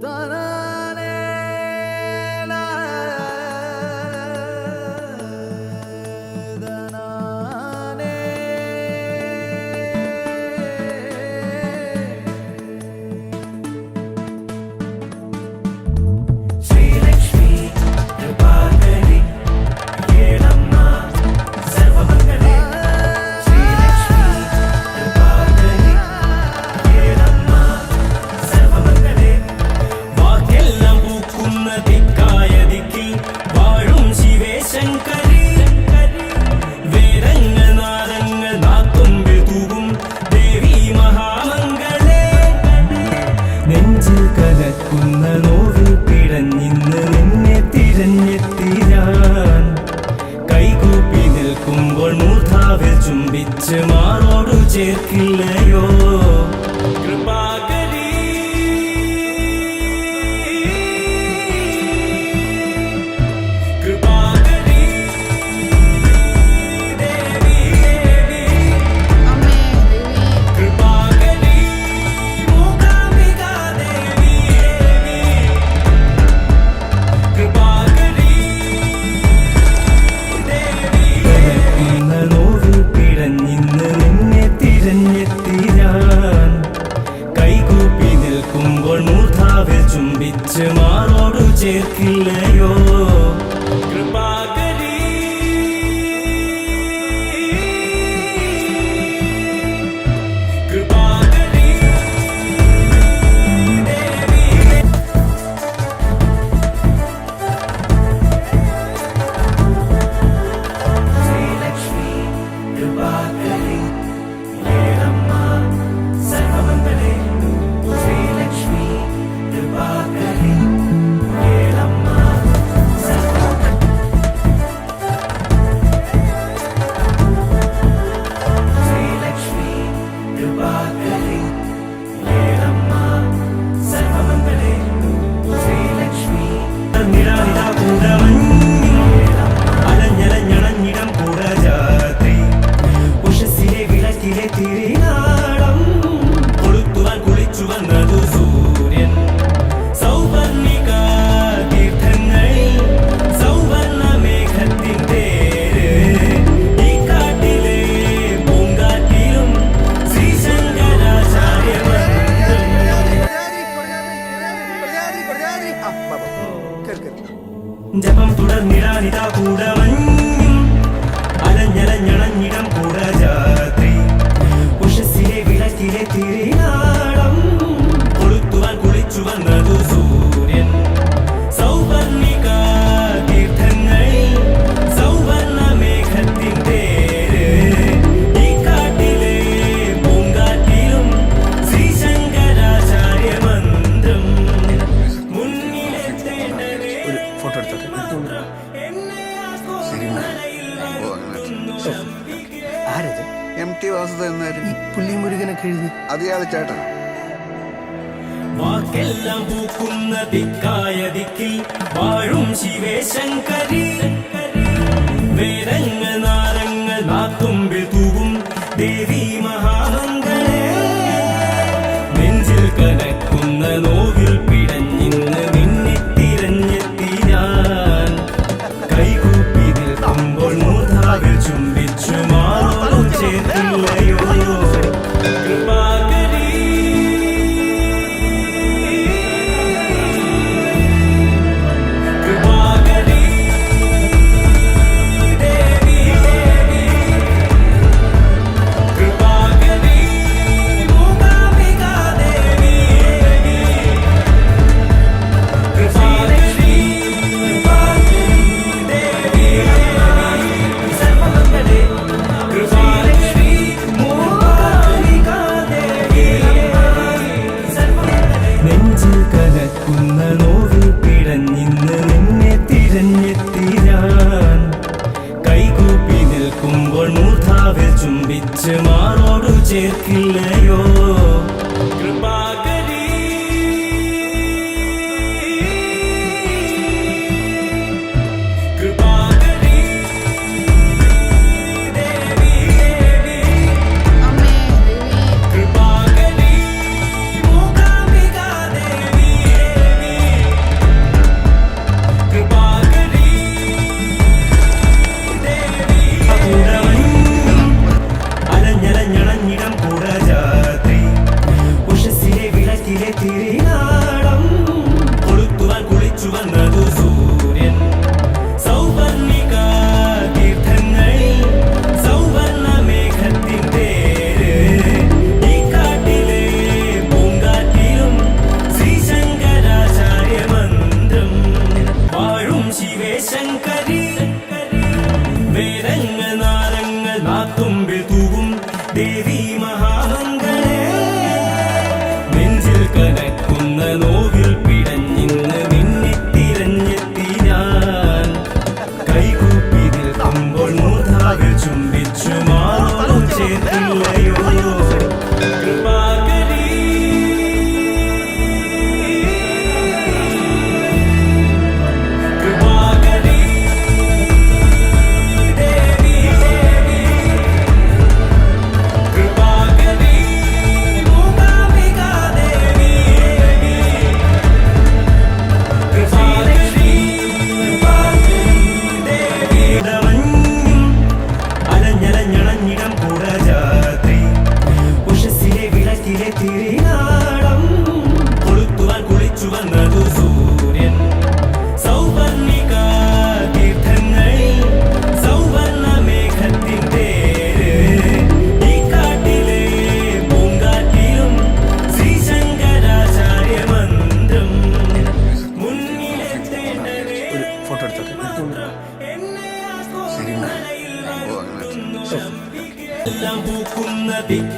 da da ചേർക്കില്ലയോ? telling. ജപം തുടർന്നു വാക്കെല്ലാം പൂക്കുന്ന ദിക്കായ ദിക്കിൽ വാഴും ശിവേ ശങ്കരി. വേരങ്ങ നാരങ്ങ നാത്തുമ്പിൽ തൂവും ദേവി മഹാമംഗളെ. നെഞ്ചിൽ കനക്കുന്ന നോ ചുംബിക്കുമ്പോൾ മൂർധാവിൽ ചുംബിച്ച് മാറോടു ചേർക്കില്ലയോ?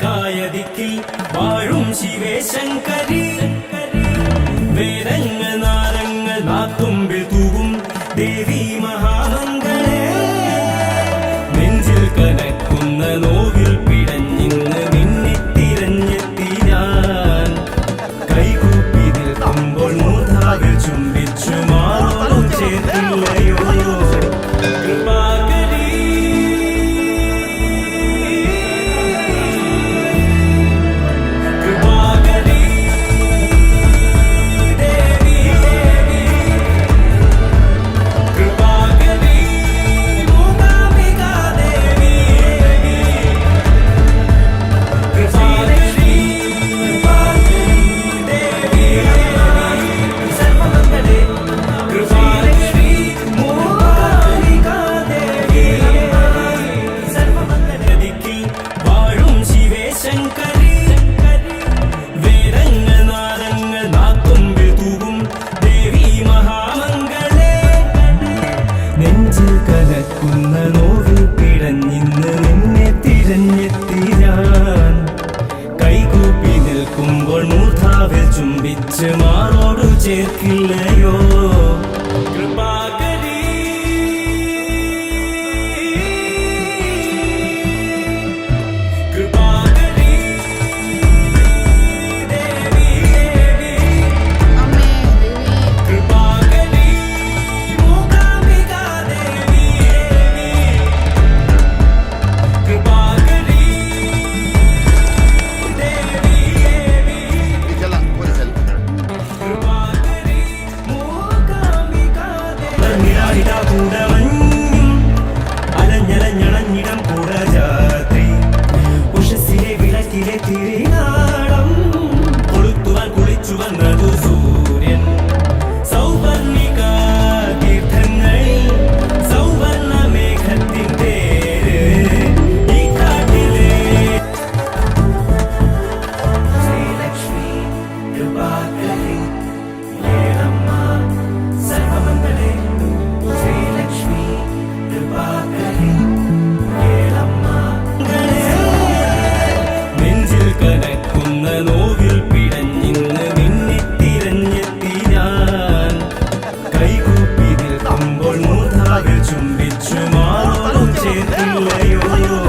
കായതിക്കിൽ വാഴും ശിവേശങ്കരി വേദങ്ങൾ നാരങ്ങൾ നാത്തുമ്പി നെഞ്ചിൽ കലക്കുന്ന നോവിൽ പിടഞ്ഞിന്ന് നിന്നെ തിരഞ്ഞെത്തി കൈകൂപ്പി നിൽക്കുമ്പോൾ മൂർധാവിൽ ചുംബിച്ച് മാറോടു ചേർക്കില്ലയോ? இல்லையோ